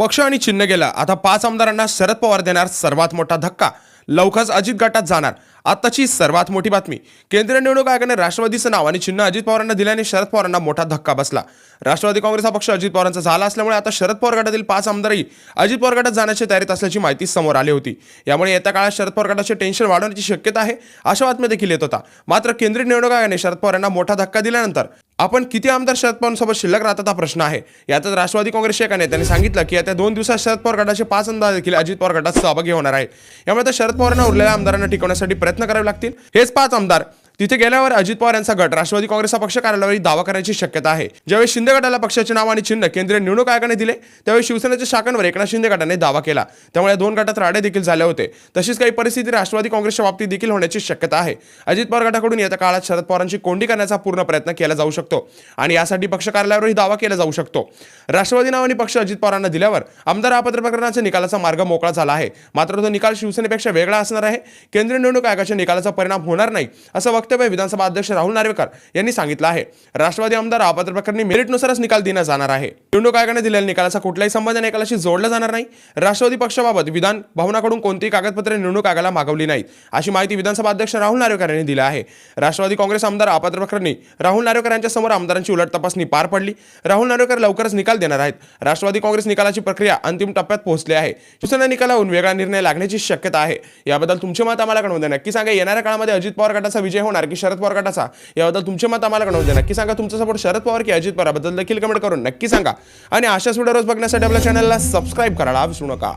पक्ष आणि चिन्ह गेला. आता पाच आमदारांना शरद पवार देणार सर्वात मोठा धक्का. लवकरच अजित गटात जाणार. आताची सर्वात मोठी बातमी. केंद्रीय निवडणूक आयोगाने राष्ट्रवादीचं नाव आणि चिन्ह अजित पवारांना दिल्याने शरद पवारांना मोठा धक्का बसला. राष्ट्रवादी काँग्रेस हा पक्ष अजित पवारांचा झाला असल्यामुळे आता शरद पवार गटातील पाच आमदारही अजित पवार गटात जाण्याची तयारीत असल्याची माहिती समोर आली होती. यामुळे येत्या काळात शरद पवार गटाचे टेन्शन वाढवण्याची शक्यता आहे अशा बातम्या देखील येत होता मात्र केंद्रीय निवडणूक आयोगाने शरद पवारांना मोठा धक्का दिल्यानंतर आपण किती आमदार शरद पवारांसोबत शिल्लक राहतात हा प्रश्न आहे. यातच राष्ट्रवादी काँग्रेसच्या एका नेत्याने सांगितलं की येत्या दोन दिवसात शरद पवार गटाचे पाच आमदार देखील अजित पवार गटात सहभागी होणार आहेत. यामुळे तर शरद पवारांना उरलेल्या आमदारांना टिकवण्यासाठी प्रयत्न करावे लागतील. हेच पाच आमदार तिथे गेल्यावर अजित पवार यांचा गट राष्ट्रवादी काँग्रेसचा पक्ष कार्यालयावर दावा करण्याची शक्यता आहे. ज्यावेळी शिंदे गटाला पक्षाचे नाव आणि चिन्ह केंद्रीय निवडणूक आयोगाने दिले त्यावेळी शिवसेनेच्या शाखांवर एकनाथ शिंदे गटाने दावा केला. त्यामुळे या दोन गटात राडे देखील झाले होते. तशीच काही परिस्थिती राष्ट्रवादी काँग्रेसच्या बाबतीत देखील होण्याची शक्यता आहे. अजित पवार गटाकडून येत्या काळात शरद पवारांची कोंडी करण्याचा पूर्ण प्रयत्न केला जाऊ शकतो आणि यासाठी पक्ष कार्यालयावरही दावा केला जाऊ शकतो. राष्ट्रवादी नावाने पक्ष अजित पवारांना दिल्यावर आमदार आपत्र प्रकरणाच्या निकालाचा मार्ग मोकळा झाला आहे. मात्र तो निकाल शिवसेनेपेक्षा वेगळा असणार आहे. केंद्रीय निवडणूक आयोगाच्या निकालाचा परिणाम होणार नाही असं वक्तव्य विधानसभा अध्यक्ष राहुल नार्वेकर यांनी सांगितलं आहे. राष्ट्रवादी आमदार अपात्र प्रकरणी मेरिटनुसारच निकाल देण्यात जाणार आहे. निवडणूक आयोगाने दिलेल्या निकालाचा कुठलाही संबंध निकालाशी जोडला जाणार नाही. राष्ट्रवादी पक्षाबाबत विधान भवनाकडून कोणतीही कागदपत्रे निवडणूक आयोगाला मागवली नाहीत अशी माहिती विधानसभा अध्यक्ष राहुल नार्वेकर यांनी दिली आहे. राष्ट्रवादी काँग्रेस आमदार अपात्र प्रकरणी राहुल नार्वेकर यांच्या समोर आमदारांची उलट तपासणी पार पडली. राहुल नार्वेकर लवकरच निकाल देणार आहेत. राष्ट्रवादी काँग्रेस निकालाची प्रक्रिया अंतिम टप्प्यात पोहोचली आहे. शिवसेना निकालाहून वेगळा निर्णय लागण्याची शक्यता आहे. याबद्दल तुमचे मत आम्हाला कळवून नक्की सांगा येणाऱ्या काळामध्ये अजित पवार गटाचा विजय होणार की शरद पवार गटाचा. याबद्दल तुमचे मत आम्हाला कळवून द्या. नक्की सांगा तुमचा सपोर्ट शरद पवार की अजित पवारबद्दल देखील कमेंट करून नक्की सांगा. आणि अशाच व्हिडिओ रोज बघण्यासाठी आपल्या चॅनलला सबस्क्राईब करायला विसरू नका.